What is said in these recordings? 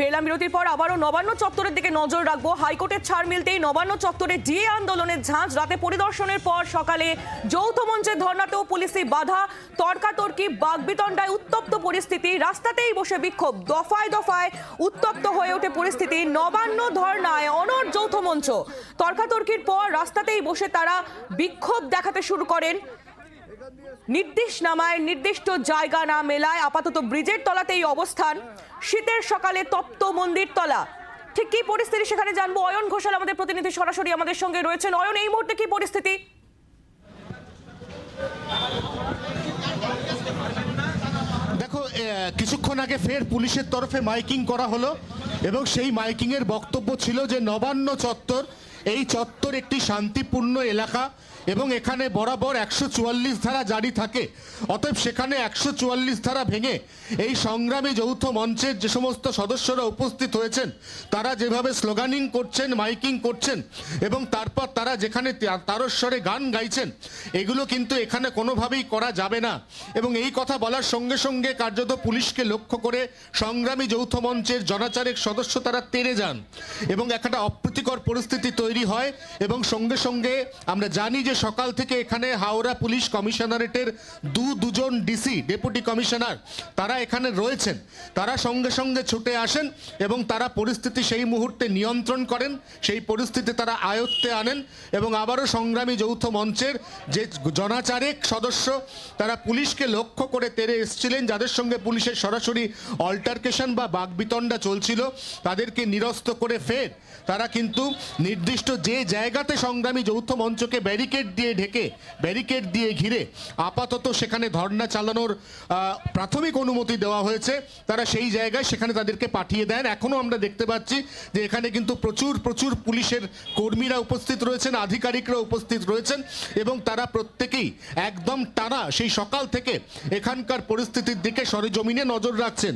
ফেরলাম বিরতির পর আবারও নবান্ন চত্বরের দিকে নজর রাখব। হাইকোর্টের ছাড় মিলতেই নবান্ন চত্বরে ডিএ আন্দোলনের ঝাঁঝ রাতে পরিদর্শনের পর সকালে যৌথ মঞ্চের ধর্নাতেও পুলিশি বাধা, তর্কাতর্কি, বাগবিতণ্ডায় উত্তপ্ত পরিস্থিতি, রাস্তাতেই বসে বিক্ষোভ, দফায় দফায় উত্তপ্ত হয়ে ওঠে পরিস্থিতি, নবান্ন ধর্নায় অনর যৌথ মঞ্চ। তর্কাতর্কির পর রাস্তাতেই বসে তারা বিক্ষোভ দেখাতে শুরু করেন। নির্দিষ্ট নামায় নির্দিষ্ট জায়গা না মেলায় আপাতত ব্রিজের তলাতেই অবস্থান। শীতের সকালে তপ্ত মন্দির তলা। ঠিক কি পরিস্থিতি সেখানে জানব? অয়ন ঘোষাল আমাদের প্রতিনিধি সরাসরি আমাদের সঙ্গে রয়েছেন। অয়ন, এই মুহূর্তে কি পরিস্থিতি? দেখো কিছুক্ষণ আগে ফের পুলিশের তরফে মাইকিং করা হলো এবং সেই মাইকিং এর বক্তব্য ছিল যে নবান্ন চত্বর এই চত্বর একটি শান্তিপূর্ণ এলাকা এবং এখানে বরাবর একশো চুয়াল্লিশ ধারা জারি থাকে। অতএব সেখানে একশো চুয়াল্লিশ ধারা ভেঙে এই সংগ্রামী যৌথ মঞ্চের যে সমস্ত সদস্যরা উপস্থিত হয়েছেন, তারা যেভাবে স্লোগানিং করছেন, মাইকিং করছেন এবং তারপর তারা যেখানে তারস্বরে গান গাইছেন, এগুলো কিন্তু এখানে কোনোভাবেই করা যাবে না। এবং এই কথা বলার সঙ্গে সঙ্গে কার্যত পুলিশকে লক্ষ্য করে সংগ্রামী যৌথ মঞ্চের জনাচারেক সদস্য তারা তেড়ে যান এবং একটা অপ্রীতিকর পরিস্থিতি তৈরি হয় এবং সঙ্গে সঙ্গে আমরা জানি যে সকাল থেকে এখানে হাওড়া পুলিশ কমিশনারেটের দু দুজন ডিসি, ডেপুটি কমিশনার, তারা এখানে রয়েছেন। তারা সঙ্গে সঙ্গে ছুটে আসেন এবং তারা পরিস্থিতি সেই মুহূর্তে নিয়ন্ত্রণ করেন, সেই পরিস্থিতি তারা আয়ত্তে আনেন এবং আবারও সংগ্রামী যৌথ মঞ্চের যে জনাচারেক সদস্য, তারা পুলিশকে লক্ষ্য করে তেরে এসেছিলেন, যাদের সঙ্গে পুলিশের সরাসরি অল্টারকেশন বা বাগবিতণ্ডা চলছিল, তাদেরকে নিরস্ত করে ফের তারা কিন্তু নির্দিষ্ট যে জায়গাতে সংগ্রামী যৌথ মঞ্চকে ব্যারিকেড দিয়ে ঢেকে, ব্যারিকেড দিয়ে ঘিরে আপাতত সেখানে ধর্ণা চালানোর প্রাথমিক অনুমতি দেওয়া হয়েছে। তারা সেই জায়গায় সেখানে তাদেরকে পাঠিয়ে দেন। এখনও আমরা দেখতে পাচ্ছি যে এখানে কিন্তু প্রচুর প্রচুর পুলিশের কর্মীরা উপস্থিত রয়েছেন, আধিকারিকরা উপস্থিত রয়েছেন এবং তারা প্রত্যেকেই একদম টানা সেই সকাল থেকে এখানকার পরিস্থিতির দিকে সরেজমিনে নজর রাখছেন।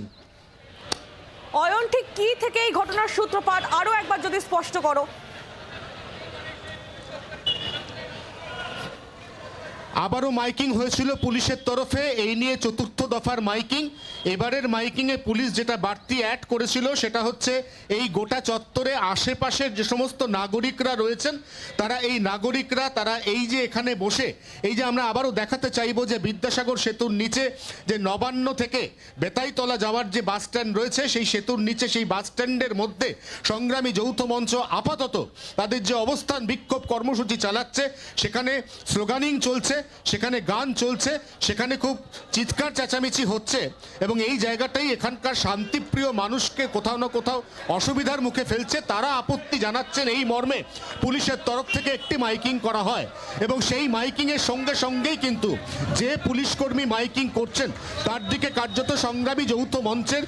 অয়ন, ঠিক কি থেকে এই ঘটনার সূত্রপাত? আরও একবার যদি স্পষ্ট করো। আবারও মাইকিং হয়েছিল পুলিশের তরফে। এই নিয়ে চতুর্থ দফার মাইকিং। এবারের মাইকিংয়ে পুলিশ যেটা বাড়তি অ্যাড করেছিল সেটা হচ্ছে এই গোটা চত্বরে আশেপাশের যে সমস্ত নাগরিকরা রয়েছেন, তারা এই নাগরিকরা, তারা এই যে এখানে বসে, এই যে আমরা আবারও দেখাতে চাইব যে বিদ্যাসাগর সেতুর নিচে যে নবান্ন থেকে বেতাইতলা যাওয়ার যে বাস স্ট্যান্ড রয়েছে, সেই সেতুর নিচে, সেই বাস স্ট্যান্ডের মধ্যে সংগ্রামী যৌথ মঞ্চ আপাতত তাদের যে অবস্থান বিক্ষোভ কর্মসূচি চালাচ্ছে, সেখানে স্লোগানিং চলছে। সেখানে গান চলছে, সেখানে খুব চিৎকার চেঁচামেচি হচ্ছে এবং এই জায়গাটাই এখানকার শান্তিপ্রিয় মানুষকে কোথাও না কোথাও অসুবিধার মুখে ফেলছে। তারা আপত্তি জানাচ্ছেন এই মর্মে পুলিশের তরফ থেকে একটি মাইকিং করা হয় এবং সেই মাইকিংয়ের সঙ্গে সঙ্গেই কিন্তু যে পুলিশ কর্মী মাইকিং করছেন, তার দিকে কার্যত সংগ্রামী যৌথ মঞ্চের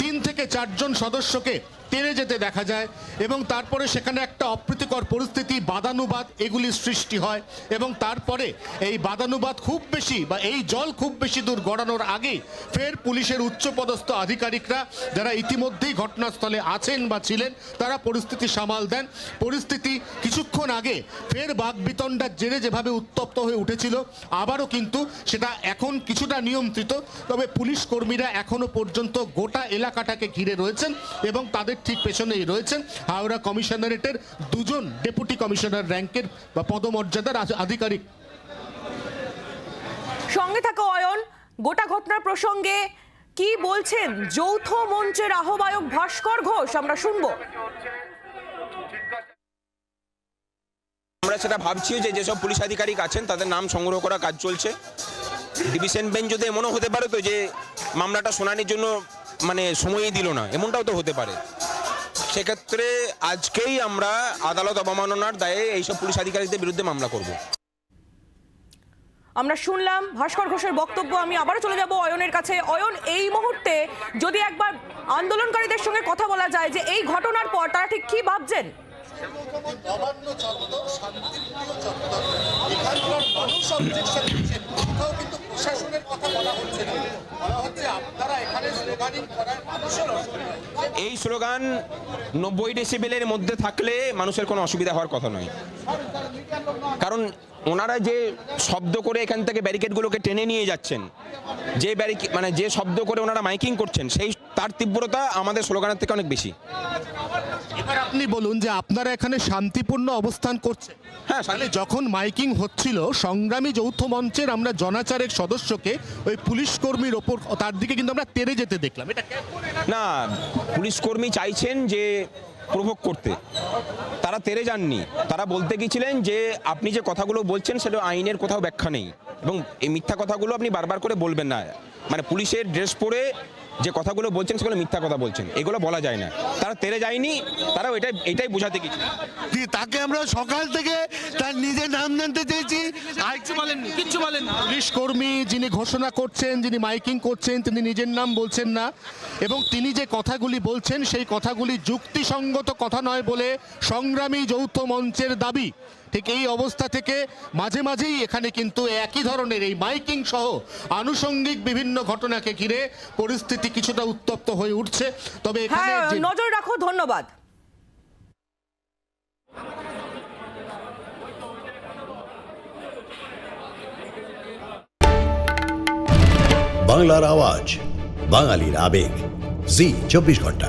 তিন থেকে চারজন সদস্যকে তেড়ে যেতে দেখা যায় এবং তারপরে সেখানে একটা অপ্রীতিকর পরিস্থিতি, বাদানুবাদ এগুলি সৃষ্টি হয় এবং তারপরে এই বাদানুবাদ খুব বেশি বা এই জল খুব বেশি দূর গড়ানোর আগেই ফের পুলিশের উচ্চপদস্থ আধিকারিকরা যারা ইতিমধ্যেই ঘটনাস্থলে আছেন বা ছিলেন, তারা পরিস্থিতি সামাল দেন। পরিস্থিতি কিছুক্ষণ আগে ফের বাগবিতণ্ডার জেরে যেভাবে উত্তপ্ত হয়ে উঠেছিল, আবারও কিন্তু সেটা এখন কিছুটা নিয়ন্ত্রিত। তবে পুলিশ কর্মীরা এখনও পর্যন্ত গোটা এলাকাটাকে ঘিরে রয়েছেন এবং তাদের ঠিক পেছনেই রয়েছেন। হাওড়া কমিশনারেটের দুজন ডেপুটি কমিশনার র্যাঙ্কের বা পদমর্যাদার আধিকারিক। সঙ্গে থাকা অয়ন গোটা ঘটনার প্রসঙ্গে কি বলছেন যৌথ মঞ্চের আহ্বায়ক ভাস্কর ঘোষ? আমরা শুনব। আমরা সেটা ভাবছি যে যেসব পুলিশ আধিকারিক আছেন তাদের নাম সংগ্রহ করা কাজ চলছে। ডিভিশন বেঞ্চ যদি এমনও হতে পারে তো যে মামলাটা শুনানির জন্য মানে সময়ই দিল না এমনটাও তো হতে পারে। সেক্ষেত্রে আজকেই আমরা আদালত অবমাননার দায়ে এইসব পুলিশ আধিকারিকদের বিরুদ্ধে মামলা করব। আমরা শুনলাম ভাস্কর ঘোষের বক্তব্য আমি আবারও চলে যাব অয়নের কাছে। অয়ন এই মুহূর্তে যদি একবার আন্দোলনকারীদের সঙ্গে কথা বলা যায় যে এই ঘটনার পর তারা ঠিক কি ভাবছেন? শান্তিপ্রিয় এখানকার মানুষ অবজেকশন কোথাও কিন্তু এই স্লোগান নব্বই ডেসিবেলের মধ্যে থাকলে মানুষের কোনো অসুবিধা হওয়ার কথা নয়। কারণ ওনারা যে শব্দ করে এখান থেকে ব্যারিকেডগুলোকে টেনে নিয়ে যাচ্ছেন, যে ব্যারিকে মানে যে শব্দ করে ওনারা মাইকিং করছেন, সেই, তার তীব্রতা আমাদের স্লোগানের থেকে অনেক বেশি। এবার আপনি বলুন যে আপনারা এখানে শান্তিপূর্ণ অবস্থান করছে। হ্যাঁ তাহলে যখন মাইকিং হচ্ছিল সংগ্রামী যৌথ মঞ্চের আমরা জনাচারেক সদস্যকে ওই পুলিশ কর্মীর ওপর তার দিকে কিন্তু আমরা তেরে যেতে দেখলাম। এটা না পুলিশ কর্মী চাইছেন যে প্রভোগ করতে। তারা তেরে যাননি। তারা বলতে গিয়েছিলেন যে আপনি যে কথাগুলো বলছেন সেটা আইনের কোথাও ব্যাখ্যা নেই। এবং এই মিথ্যা কথাগুলো আপনি বারবার করে বলবেন না। মানে পুলিশের ড্রেস পরে যে কথাগুলো বলছেন সেগুলো মিথ্যা কথা বলছেন। এগুলো বলা যায় না। তারা তেরে যায়নি তারাও এটাই এটাই বোঝাতে গেছিল কি তাকে আমরা সকাল থেকে তার নিজের নাম জানতে চেয়েছি? আর কিচ্ছু বলেননি কিচ্ছু বলেননি। পুলিশ কর্মী যিনি ঘোষণা করছেন যিনি মাইকিং করছেন তিনি নিজের নাম বলছেন না। এবং তিনি যে কথাগুলি বলছেন সেই কথাগুলি যুক্তিসঙ্গত কথা নয় বলে সংগ্রামী যৌথ মঞ্চের দাবি। ঠিক এই অবস্থা থেকে মাঝে মাঝেই এখানে কিন্তু একই ধরনের এই মাইকিং সহ আনুষঙ্গিক বিভিন্ন ঘটনাকে ঘিরে পরিস্থিতি কিছুটা উত্তপ্ত হয়ে উঠছে। তবে এখানে হ্যাঁ নজর রাখো ধন্যবাদ। বাংলার আওয়াজ বাঙালির আবেগ। জি চব্বিশ ঘণ্টা।